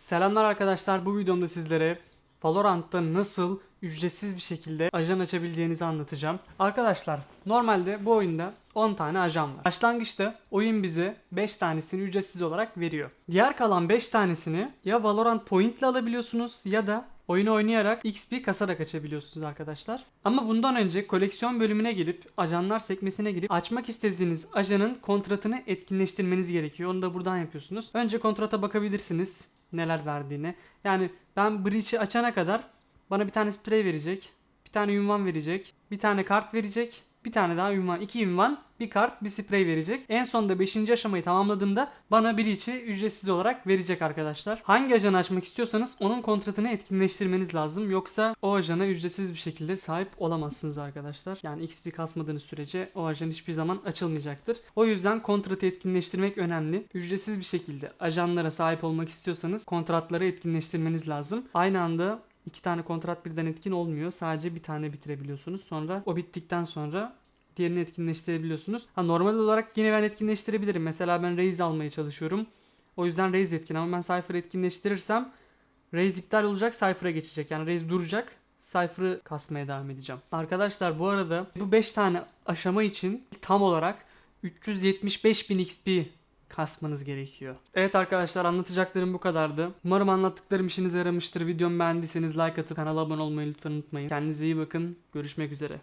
Selamlar arkadaşlar. Bu videomda sizlere Valorant'ta nasıl ücretsiz bir şekilde ajan açabileceğinizi anlatacağım. Arkadaşlar normalde bu oyunda 10 tane ajan var. Başlangıçta oyun bize 5 tanesini ücretsiz olarak veriyor. Diğer kalan 5 tanesini ya Valorant Point ile alabiliyorsunuz ya da oyunu oynayarak XP kasarak açabiliyorsunuz arkadaşlar. Ama bundan önce koleksiyon bölümüne gelip ajanlar sekmesine girip açmak istediğiniz ajanın kontratını etkinleştirmeniz gerekiyor. Onu da buradan yapıyorsunuz. Önce kontrata bakabilirsiniz neler verdiğine. Yani ben Breach'i açana kadar bana bir tane spray verecek, bir tane ünvan verecek, bir tane kart verecek, bir tane daha ünvan, iki ünvan, bir kart, bir sprey verecek. En sonunda 5. aşamayı tamamladığımda bana Breach'i ücretsiz olarak verecek arkadaşlar. Hangi ajanı açmak istiyorsanız onun kontratını etkinleştirmeniz lazım. Yoksa o ajana ücretsiz bir şekilde sahip olamazsınız arkadaşlar. Yani XP kasmadığınız sürece o ajan hiçbir zaman açılmayacaktır. O yüzden kontratı etkinleştirmek önemli. Ücretsiz bir şekilde ajanlara sahip olmak istiyorsanız kontratları etkinleştirmeniz lazım. Aynı anda iki tane kontrat birden etkin olmuyor. Sadece bir tane bitirebiliyorsunuz. Sonra o bittikten sonra diğerini etkinleştirebiliyorsunuz. Ha, normal olarak yine ben etkinleştirebilirim. Mesela ben Raze almaya çalışıyorum. O yüzden Raze etkin ama ben Cypher etkinleştirirsem Raze iptal olacak Cypher'a geçecek. Yani Raze duracak. Cypher'ı kasmaya devam edeceğim. Arkadaşlar bu arada bu 5 tane aşama için tam olarak 375.000 XP kasmanız gerekiyor. Evet arkadaşlar anlatacaklarım bu kadardı. Umarım anlattıklarım işinize yaramıştır. Videomu beğendiyseniz like atıp kanala abone olmayı lütfen unutmayın. Kendinize iyi bakın. Görüşmek üzere.